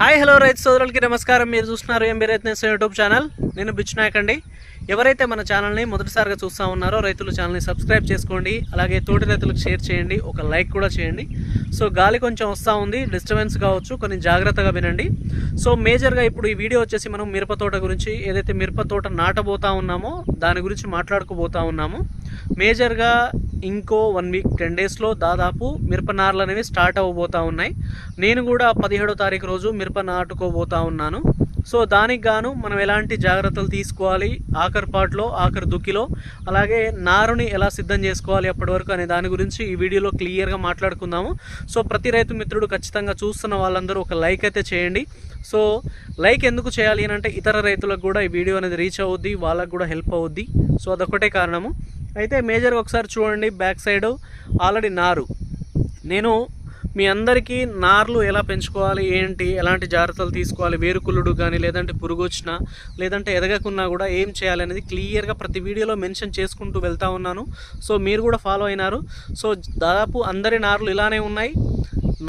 Hi hello రైతు సోదరులకి నమస్కారం. మీరు చూస్తున్నారు ఎంబీ రైతు యూట్యూబ్ ఛానల్. నేను బిచ్చునాయక్ అండి. ఎవరైతే మన ఛానల్ని మొదటిసారిగా చూస్తూ ఉన్నారో రైతుల ఛానల్ని సబ్స్క్రైబ్ చేసుకోండి. అలాగే తోటి రైతులకు షేర్ చేయండి. ఒక లైక్ కూడా చేయండి. సో గాలి కొంచెం వస్తూ ఉంది. డిస్టర్బెన్స్ కావచ్చు. కొన్ని జాగ్రత్తగా వినండి. సో మేజర్గా ఇప్పుడు ఈ వీడియో వచ్చేసి మనం మిరప తోట గురించి ఏదైతే మిరప తోట నాటబోతా ఉన్నామో దాని గురించి మాట్లాడుకోబోతా ఉన్నాము. మేజర్గా ఇంకో వన్ వీక్ టెన్ డేస్లో దాదాపు మిరప నార్లు అనేవి స్టార్ట్ అవ్వబోతూ ఉన్నాయి. నేను కూడా పదిహేడో తారీఖు రోజు మిరప నాటుకోబోతా ఉన్నాను. సో దానికి గాను మనం ఎలాంటి జాగ్రత్తలు తీసుకోవాలి? ఆఖరి పాటలో ఆఖరి దుక్కిలో? అలాగే నారుని ఎలా సిద్ధం చేసుకోవాలి అప్పటి వరకు అనే దాని గురించి ఈ వీడియోలో క్లియర్గా మాట్లాడుకుందాము. సో ప్రతి రైతు మిత్రుడు ఖచ్చితంగా చూస్తున్న వాళ్ళందరూ ఒక లైక్ అయితే చేయండి. సో లైక్ ఎందుకు చేయాలి అని అంటే ఇతర రైతులకు కూడా ఈ వీడియో అనేది రీచ్ అవుద్ది వాళ్ళకు కూడా హెల్ప్ అవుద్ది. సో అదొకటే కారణము. అయితే మేజర్గా ఒకసారి చూడండి బ్యాక్ సైడ్ ఆల్రెడీ నారు. నేను మీ అందరికీ నార్లు ఎలా పెంచుకోవాలి ఏంటి ఎలాంటి జాగ్రత్తలు తీసుకోవాలి వేరుకుళ్ళుడు కానీ లేదంటే పురుగు వచ్చినా లేదంటే ఎదగకున్నా కూడా ఏం చేయాలి అనేది క్లియర్గా ప్రతి వీడియోలో మెన్షన్ చేసుకుంటూ వెళ్తా ఉన్నాను. సో మీరు కూడా ఫాలో అయినారు. సో దాదాపు అందరి నార్లు ఇలానే ఉన్నాయి.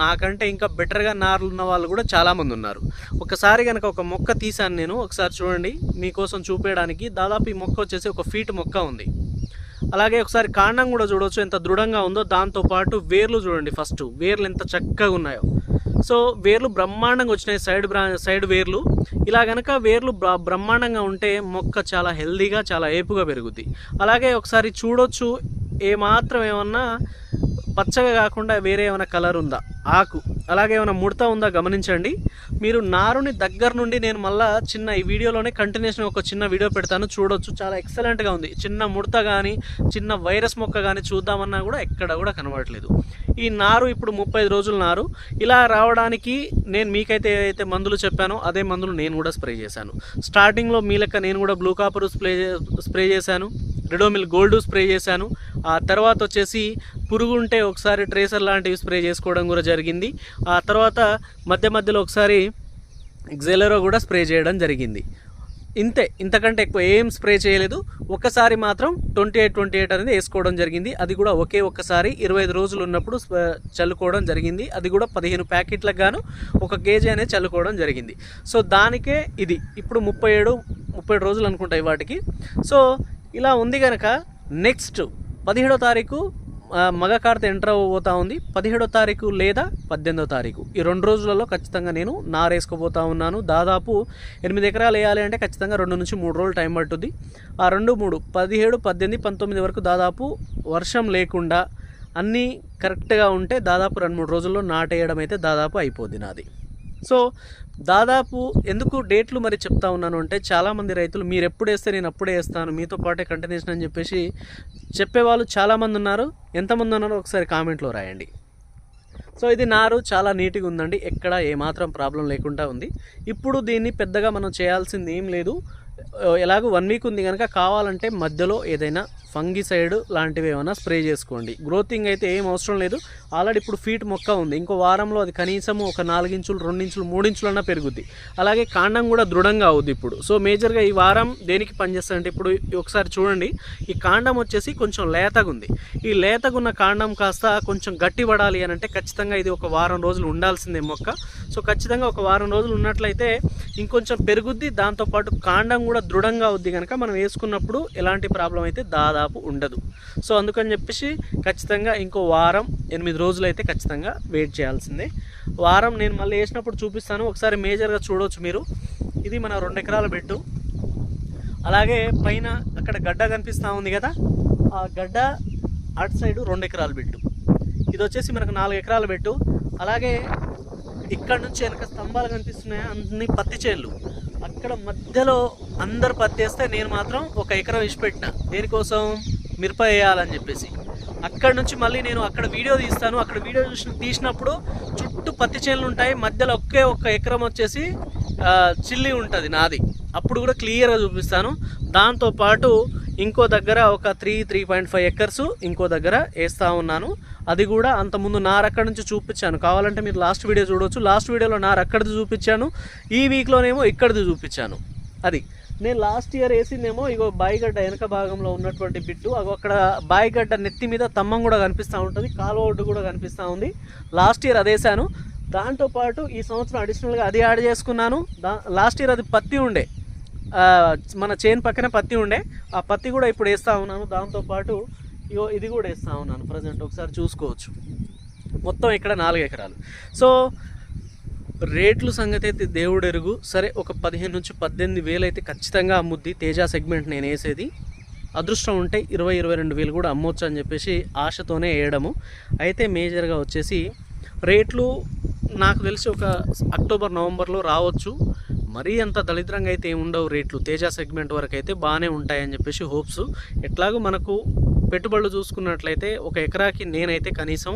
నాకంటే ఇంకా బెటర్గా నార్లు ఉన్న వాళ్ళు కూడా చాలామంది ఉన్నారు. ఒకసారి కనుక ఒక మొక్క తీసాను నేను. ఒకసారి చూడండి. మీకోసం చూపించడానికి దాదాపు ఈ మొక్క వచ్చేసి ఒక ఫీట్ మొక్క ఉంది. అలాగే ఒకసారి కాండం కూడా చూడవచ్చు ఎంత దృఢంగా ఉందో. దాంతోపాటు వేర్లు చూడండి ఫస్ట్. వేర్లు ఎంత చక్కగా ఉన్నాయో. సో వేర్లు బ్రహ్మాండంగా వచ్చినాయి సైడ్ బ్రా సైడ్ వేర్లు. ఇలా కనుక వేర్లు బ్ర బ్రహ్మాండంగా ఉంటే మొక్క చాలా హెల్దీగా చాలా ఏపుగా పెరుగుద్ది. అలాగే ఒకసారి చూడొచ్చు ఏమాత్రం ఏమన్నా పచ్చగా కాకుండా వేరే ఏమైనా కలర్ ఉందా? ఆకు. అలాగే ఏమైనా ముడత ఉందా? గమనించండి. మీరు నారుని దగ్గర నుండి నేను మళ్ళీ చిన్న ఈ వీడియోలోనే కంటిన్యూషన్ ఒక చిన్న వీడియో పెడతాను. చూడొచ్చు. చాలా ఎక్సలెంట్గా ఉంది. చిన్న ముడత కానీ చిన్న వైరస్ మొక్క కానీ చూద్దామన్నా కూడా ఎక్కడ కూడా కనబడట్లేదు. ఈ నారు ఇప్పుడు ముప్పై రోజుల నారు. ఇలా రావడానికి నేను మీకైతే ఏదైతే మందులు చెప్పానో అదే మందులు నేను కూడా స్ప్రే చేశాను. స్టార్టింగ్లో మీ లెక్క నేను కూడా బ్లూ కాపర్ స్ప్రే స్ప్రే చేశాను. రెడోమిల్ గోల్డ్ స్ప్రే చేశాను. ఆ తర్వాత వచ్చేసి పురుగు ఉంటే ఒకసారి ట్రేసర్ లాంటివి స్ప్రే చేసుకోవడం కూడా జరిగింది. ఆ తర్వాత మధ్య మధ్యలో ఒకసారి ఎగ్జెలరో కూడా స్ప్రే చేయడం జరిగింది. ఇంతే ఇంతకంటే ఎక్కువ ఏం స్ప్రే చేయలేదు. ఒక్కసారి మాత్రం ట్వంటీ ఎయిట్ ట్వంటీ ఎయిట్ అనేది వేసుకోవడం జరిగింది. అది కూడా ఒకే ఒక్కసారి ఇరవై ఐదు రోజులు ఉన్నప్పుడు చల్లుకోవడం జరిగింది. అది కూడా పదిహేను ప్యాకెట్లకు గాను ఒక కేజీ అనేది చల్లుకోవడం జరిగింది. సో దానికే ఇది. ఇప్పుడు ముప్పై ఏడు ముప్పై ఏడు రోజులు అనుకుంటాయి వాటికి. సో ఇలా ఉంది కనుక నెక్స్ట్ పదిహేడో తారీఖు మగ కార్త ఎంటర్ అవ్వబోతా ఉంది. పదిహేడో తారీఖు లేదా పద్దెనిమిదో తారీఖు. ఈ రెండు రోజులలో ఖచ్చితంగా నేను నారేసుకోబోతా ఉన్నాను. దాదాపు ఎనిమిది ఎకరాలు వేయాలి అంటే ఖచ్చితంగా రెండు నుంచి మూడు రోజులు టైం పడుతుంది. ఆ రెండు మూడు పదిహేడు పద్దెనిమిది పంతొమ్మిది వరకు దాదాపు వర్షం లేకుండా అన్నీ కరెక్ట్గా ఉంటే దాదాపు రెండు మూడు రోజుల్లో నాటేయడం అయితే దాదాపు అయిపోద్ది నాది. సో దాదాపు ఎందుకు డేట్లు మరి చెప్తా ఉన్నాను అంటే చాలామంది రైతులు మీరు ఎప్పుడు వేస్తే నేను అప్పుడే వేస్తాను మీతో పాటే కంటిన్యూషన్ అని చెప్పేసి చెప్పేవాళ్ళు చాలామంది ఉన్నారు. ఎంతమంది ఉన్నారో ఒకసారి కామెంట్లో రాయండి. సో ఇది నారు చాలా నీట్గా ఉందండి. ఎక్కడ ఏమాత్రం ప్రాబ్లం లేకుండా ఉంది. ఇప్పుడు దీన్ని పెద్దగా మనం చేయాల్సింది ఏం లేదు. ఎలాగో వన్ వీక్ ఉంది కనుక కావాలంటే మధ్యలో ఏదైనా ఫంగిసైడ్ లాంటివి ఏమైనా స్ప్రే చేసుకోండి. గ్రోతింగ్ అయితే ఏం అవసరం లేదు. ఆల్రెడీ ఇప్పుడు ఫీట్ మొక్క ఉంది. ఇంకో వారంలో అది కనీసం ఒక నాలుగించులు రెండించులు మూడించులన్నా పెరుగుద్ది. అలాగే కాండం కూడా దృఢంగా అవుద్ది ఇప్పుడు. సో మేజర్గా ఈ వారం దేనికి పనిచేస్తుందంటే ఇప్పుడు ఒకసారి చూడండి. ఈ కాండం వచ్చేసి కొంచెం లేతగా ఉంది. ఈ లేతగున్న కాండం కాస్త కొంచెం గట్టి పడాలి అని అంటే ఖచ్చితంగా ఇది ఒక వారం రోజులు ఉండాల్సిందే మొక్క. సో ఖచ్చితంగా ఒక వారం రోజులు ఉన్నట్లయితే ఇంకొంచెం పెరుగుద్ది. దాంతోపాటు కాండం కూడా దృఢంగా అవుద్ది కనుక మనం వేసుకున్నప్పుడు ఎలాంటి ప్రాబ్లం అయితే దాదాపు ఉండదు. సో అందుకని చెప్పేసి ఖచ్చితంగా ఇంకో వారం ఎనిమిది రోజులు అయితే ఖచ్చితంగా వెయిట్ చేయాల్సిందే. వారం నేను మళ్ళీ వేసినప్పుడు చూపిస్తాను. ఒకసారి మేజర్గా చూడవచ్చు మీరు. ఇది మన రెండు ఎకరాల బెడ్డు. అలాగే పైన అక్కడ గడ్డ కనిపిస్తూ ఉంది కదా? ఆ గడ్డ అటు సైడు రెండు ఎకరాల బెడ్డు. ఇది వచ్చేసి మనకు నాలుగు ఎకరాల బెట్టు అలాగే ఇక్కడ నుంచి వెనక స్తంభాలు కనిపిస్తున్నాయి. అన్ని పత్తి చేళ్ళు ఇక్కడ మధ్యలో అందరు పత్తి వేస్తే నేను మాత్రం ఒక ఎకరం ఇచ్చిపెట్టిన దేనికోసం? మిరప వేయాలని చెప్పేసి. అక్కడ నుంచి మళ్ళీ నేను అక్కడ వీడియో తీస్తాను. అక్కడ వీడియో చూసి తీసినప్పుడు చుట్టూ పత్తి చేనులు ఉంటాయి. మధ్యలో ఒకే ఒక్క ఎకరం వచ్చేసి చిల్లి ఉంటుంది నాది. అప్పుడు కూడా క్లియర్గా చూపిస్తాను. దాంతోపాటు ఇంకో దగ్గర ఒక three three point five acres ఇంకో దగ్గర వేస్తూ ఉన్నాను. అది కూడా అంతకుముందు నార్ అక్కడ నుంచి చూపించాను. కావాలంటే మీరు లాస్ట్ వీడియో చూడవచ్చు లాస్ట్ వీడియోలో నార్ అక్కడిది చూపించాను. ఈ వీక్లోనేమో ఇక్కడిది చూపించాను. అది. నేను లాస్ట్ ఇయర్ వేసిందేమో ఇగో బాయిగడ్డ వెనక భాగంలో ఉన్నటువంటి బిట్టు. అగో అక్కడ బాయిగడ్డ నెత్తి మీద తమ్మం కూడా కనిపిస్తూ ఉంటుంది. కాలువ ఒడ్డు కూడా కనిపిస్తూ ఉంది. లాస్ట్ ఇయర్ అదేసాను దాంతోపాటు ఈ సంవత్సరం అడిషనల్గా అది యాడ్ చేసుకున్నాను. దా లాస్ట్ ఇయర్ అది పత్తి ఉండే. మన చైన్ పక్కన పత్తి ఉండే. ఆ పత్తి కూడా ఇప్పుడు వేస్తూ ఉన్నాను. దాంతోపాటు ఇగో ఇది కూడా వేస్తూ ఉన్నాను ప్రజెంట్ ఒకసారి చూసుకోవచ్చు. మొత్తం ఇక్కడ నాలుగు ఎకరాలు. సో రేట్లు సంగతి అయితే దేవుడు ఎరుగు. సరే ఒక పదిహేను నుంచి పద్దెనిమిది వేలు అయితే ఖచ్చితంగా అమ్ముద్ది. తేజ సెగ్మెంట్ నేను వేసేది. అదృష్టం ఉంటే ఇరవై ఇరవై రెండు వేలు కూడా అమ్మొచ్చు అని చెప్పేసి ఆశతోనే వేయడము అయితే మేజర్గా వచ్చేసి రేట్లు నాకు తెలిసి ఒక అక్టోబర్ నవంబర్లో రావచ్చు. మరీ అంత దళిద్రంగా అయితే ఏమి ఉండవు రేట్లు. తేజ సెగ్మెంట్ వరకు అయితే బాగానే ఉంటాయని చెప్పేసి హోప్స్ ఎట్లాగో మనకు పెట్టుబడులు చూసుకున్నట్లయితే ఒక ఎకరాకి నేనైతే కనీసం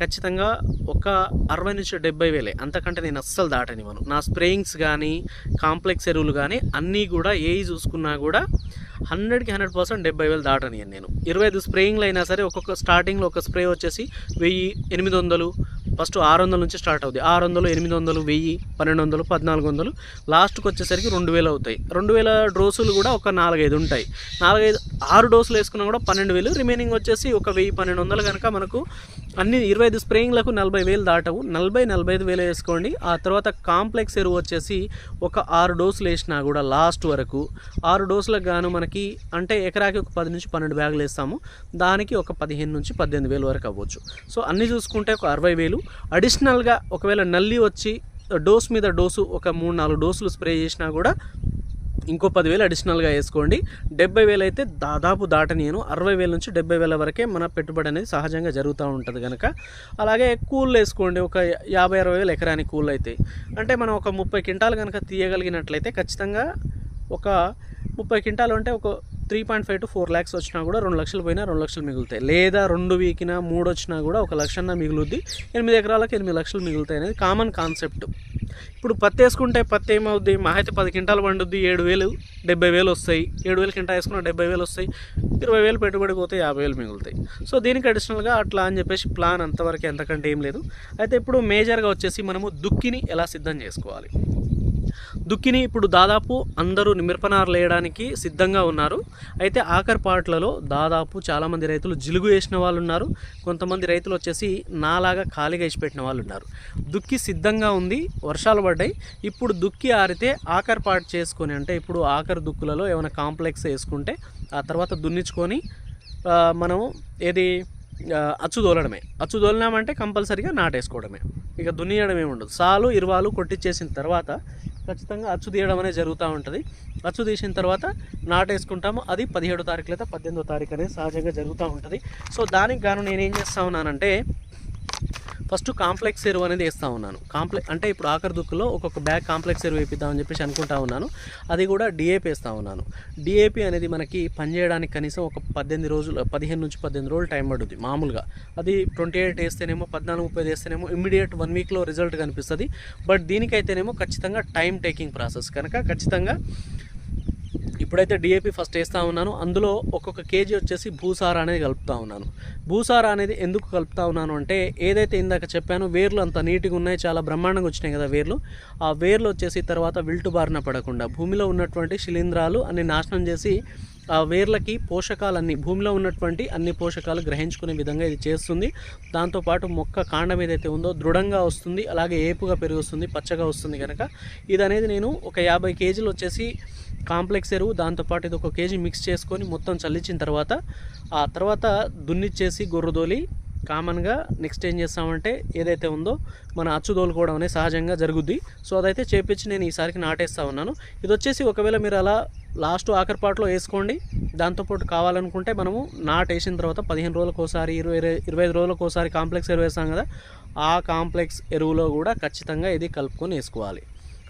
ఖచ్చితంగా ఒక అరవై నుంచి డెబ్బై వేలే. అంతకంటే నేను అస్సలు దాటనివ్వను నా స్ప్రేయింగ్స్ కానీ కాంప్లెక్స్ ఎరువులు కానీ అన్నీ కూడా ఏవి చూసుకున్నా కూడా హండ్రెడ్కి హండ్రెడ్ పర్సెంట్ డెబ్బై వేలు దాటనియను నేను. ఇరవై ఐదు స్ప్రేయింగ్లు అయినా సరే ఒక్కొక్క స్టార్టింగ్లో ఒక స్ప్రే వచ్చేసి వెయ్యి ఎనిమిది వందలు ఫస్ట్ ఆరు వందల నుంచి స్టార్ట్ అవుతుంది ఆరు వందలు ఎనిమిది వందలు వెయ్యి పన్నెండు వందలు పద్నాలుగు వందలు లాస్ట్కి వచ్చేసరికి రెండు వేలు అవుతాయి. రెండు వేల డోసులు కూడా ఒక నాలుగైదు ఉంటాయి. నాలుగైదు ఆరు డోసులు వేసుకున్నా కూడా పన్నెండు వేలు. రిమైనింగ్ వచ్చేసి ఒక వెయ్యి పన్నెండు వందలు కనుక మనకు అన్ని ఇరవై ఐదు స్ప్రేయింగ్లకు నలభై వేలు దాటవు. నలభై నలభై ఐదు వేలు వేసుకోండి. ఆ తర్వాత కాంప్లెక్స్ ఎరువు వచ్చేసి ఒక ఆరు డోసులు వేసినా కూడా లాస్ట్ వరకు. ఆరు డోసులకు గాను మనకి అంటే ఎకరాకి ఒక పది నుంచి పన్నెండు బ్యాగులు వేస్తాము. దానికి ఒక పదిహేను నుంచి పద్దెనిమిది వేలు వరకు అవ్వచ్చు. సో అన్నీ చూసుకుంటే ఒక అరవై వేలు. అడిషనల్గా ఒకవేళ నల్లి వచ్చి డోస్ మీద డోసు ఒక మూడు నాలుగు డోసులు స్ప్రే చేసినా కూడా ఇంకో పదివేలు అడిషనల్గా వేసుకోండి. డెబ్బై వేలు అయితే దాదాపు దాటనీయను అరవై వేల నుంచి డెబ్బై వేల వరకే మన పెట్టుబడి అనేది సహజంగా జరుగుతూ ఉంటుంది కనుక అలాగే కూల్ వేసుకోండి. ఒక యాభై అరవై వేలు ఎకరానికి కూల్ అయితే. అంటే మనం ఒక ముప్పై క్వింటాలు కనుక తీయగలిగినట్లయితే ఖచ్చితంగా ఒక ముప్పై క్వింటాలు అంటే ఒక three point five to four lakhs వచ్చినా కూడా రెండు లక్షలు పోయినా రెండు లక్షలు మిగులుతాయి. లేదా రెండు వీకినా మూడు వచ్చినా కూడా ఒక లక్షన్న మిగులుద్ది. ఎనిమిది ఎకరాలకు ఎనిమిది లక్షలు మిగులుతాయి అనేది కామన్ కాన్సెప్ట్ ఇప్పుడు పత్తి వేసుకుంటే పత్తి ఏమవుద్ది? మా అయితే పది క్వింటాలు పండుద్ది ఏడు వేలు డెబ్బై వేలు వస్తాయి. ఏడు వేలు క్వింటా వేసుకున్న డెబ్బై వేలు వస్తాయి. ఇరవై వేలు పెట్టుబడి పోతే యాభై వేలు మిగులుతాయి. సో దీనికి అడిషనల్గా అట్లా అని చెప్పేసి ప్లాన్ అంతవరకు ఎంతకంటే ఏం లేదు. అయితే ఇప్పుడు మేజర్గా వచ్చేసి మనము దుక్కిని ఎలా సిద్ధం చేసుకోవాలి? దుక్కిని ఇప్పుడు దాదాపు అందరూ మిరపనారు వేయడానికి సిద్ధంగా ఉన్నారు. అయితే ఆఖరి పాటలలో దాదాపు చాలామంది రైతులు జిలుగు వేసిన వాళ్ళు ఉన్నారు కొంతమంది రైతులు వచ్చేసి నాలాగా ఖాళీగా వేసి పెట్టిన వాళ్ళు ఉన్నారు దుక్కి సిద్ధంగా ఉంది వర్షాలు పడ్డాయి. ఇప్పుడు దుక్కి ఆరితే ఆఖరి పాట చేసుకొని అంటే ఇప్పుడు ఆఖరి దుక్కులలో ఏమైనా కాంప్లెక్స్ వేసుకుంటే ఆ తర్వాత దున్నించుకొని మనం ఏది అచ్చు దోలడమే అచ్చు దోలినామంటే కంపల్సరీగా నాటేసుకోవడమే. ఇక దున్నియడం ఏమి ఉండదు సాలు ఇరువాలు కొట్టించేసిన తర్వాత ఖచ్చితంగా అచ్చు తీయడం అనేది జరుగుతూ ఉంటుంది. అచ్చు తీసిన తర్వాత నాటేసుకుంటాము. అది పదిహేడో తారీఖు లేదా పద్దెనిమిదో తారీఖు అనేది సహజంగా జరుగుతూ ఉంటుంది. సో దానికి గాను నేనేం చేస్తా ఉన్నానంటే ఫస్ట్ కాంప్లెక్స్ ఎరువు అనేది వేస్తూ ఉన్నాను. కాంప్లెక్స్ అంటే ఇప్పుడు ఆఖరి దుక్కులో ఒక్కొక్క బ్యాగ్ కాంప్లెక్స్ ఎరువు వేపిద్దామని చెప్పేసి అనుకుంటా ఉన్నాను. అది కూడా డిఏపీ వేస్తూ ఉన్నాను. డిఏపీ అనేది మనకి పనిచేయడానికి కనీసం ఒక పద్దెనిమిది రోజులు పదిహేను నుంచి పద్దెనిమిది రోజులు టైం పడుతుంది మామూలుగా. అది ట్వంటీ ఎయిట్ వేస్తేనేమో పద్నాలుగు ముప్పై వేస్తేనేమో ఇమీడియట్ వన్ వీక్లో రిజల్ట్ కనిపిస్తుంది. బట్ దీనికైతేనేమో ఖచ్చితంగా టైం టేకింగ్ ప్రాసెస్. కనుక ఖచ్చితంగా ఇప్పుడైతే డిఏపి ఫస్ట్ వేస్తూ ఉన్నాను. అందులో ఒక్కొక్క కేజీ వచ్చేసి భూసార అనేది కలుపుతూ ఉన్నాను. భూసార అనేది ఎందుకు కలుపుతూ ఉన్నాను అంటే ఏదైతే ఇందాక చెప్పానో వేర్లు అంత నీట్గా ఉన్నాయి చాలా బ్రహ్మాండంగా వచ్చినాయి కదా వేర్లు. ఆ వేర్లు వచ్చేసి తర్వాత విల్టు బారిన పడకుండా భూమిలో ఉన్నటువంటి శిలీంధ్రాలు అన్ని నాశనం చేసి ఆ వేర్లకి పోషకాలన్నీ భూమిలో ఉన్నటువంటి అన్ని పోషకాలు గ్రహించుకునే విధంగా ఇది చేస్తుంది. దాంతోపాటు మొక్క కాండం ఏదైతే ఉందో దృఢంగా వస్తుంది అలాగే ఏపుగా పెరుగుతుంది పచ్చగా వస్తుంది కనుక ఇది అనేది నేను ఒక యాభై కేజీలు వచ్చేసి కాంప్లెక్స్ ఎరువు దాంతోపాటు ఇది ఒక కేజీ మిక్స్ చేసుకొని మొత్తం చల్లించిన తర్వాత ఆ తర్వాత దున్నిచ్చేసి గొర్రెదోలి కామన్గా నెక్స్ట్ ఏం చేస్తామంటే ఏదైతే ఉందో మన అచ్చు తోలుకోవడం అనేది సహజంగా జరుగుద్ది. సో అదైతే చేపించి నేను ఈసారికి నాటేస్తా ఉన్నాను. ఇది వచ్చేసి ఒకవేళ మీరు అలా లాస్ట్ ఆఖరి పాటలో వేసుకోండి. దాంతోపాటు కావాలనుకుంటే మనము నాట్ వేసిన తర్వాత పదిహేను రోజులకు ఒకసారి ఇరవై ఇరవై ఐదు రోజులకు ఒకసారి కాంప్లెక్స్ ఎరువు వేస్తాం కదా ఆ కాంప్లెక్స్ ఎరువులో కూడా ఖచ్చితంగా ఇది కలుపుకొని వేసుకోవాలి.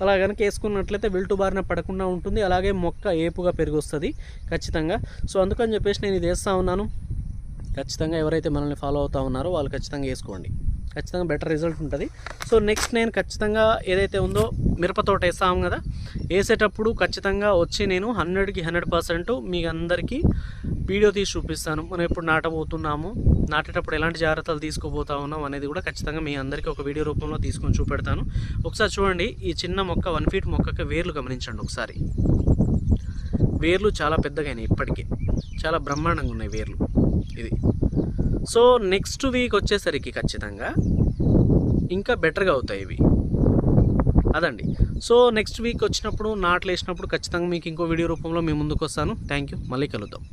అలా కనుక వేసుకున్నట్లయితే విల్టు బారిన పడకుండా ఉంటుంది. అలాగే మొక్క ఏపుగా పెరిగొస్తుంది ఖచ్చితంగా. సో అందుకని చెప్పేసి నేను ఇది వేస్తూ ఉన్నాను. ఖచ్చితంగా ఎవరైతే మనల్ని ఫాలో అవుతూ ఉన్నారో వాళ్ళు ఖచ్చితంగా వేసుకోండి. ఖచ్చితంగా బెటర్ రిజల్ట్ ఉంటుంది. సో నెక్స్ట్ నేను ఖచ్చితంగా ఏదైతే ఉందో మిరపతోట వేస్తాము వేస్తాం కదా వేసేటప్పుడు ఖచ్చితంగా వచ్చి నేను హండ్రెడ్కి హండ్రెడ్ పర్సెంట్ మీ అందరికీ వీడియో తీసి చూపిస్తాను. మనం ఎప్పుడు నాటబోతున్నాము నాటేటప్పుడు ఎలాంటి జాగ్రత్తలు తీసుకోబోతా ఉన్నాం అనేది కూడా ఖచ్చితంగా మీ అందరికీ ఒక వీడియో రూపంలో తీసుకొని చూపెడతాను. ఒకసారి చూడండి ఈ చిన్న మొక్క వన్ ఫీట్ మొక్కకి వేర్లు గమనించండి ఒకసారి. వేర్లు చాలా పెద్దగా అయినాయి ఇప్పటికే. చాలా బ్రహ్మాండంగా ఉన్నాయి వేర్లు. ఇది. సో నెక్స్ట్ వీక్ వచ్చేసరికి ఖచ్చితంగా ఇంకా బెటర్గా అవుతాయి ఇవి. అదండి. సో నెక్స్ట్ వీక్ వచ్చినప్పుడు నాట్లు వేసినప్పుడు ఖచ్చితంగా మీకు ఇంకో వీడియో రూపంలో మీ ముందుకు వస్తాను థ్యాంక్ యూ మళ్ళీ కలుద్దాం.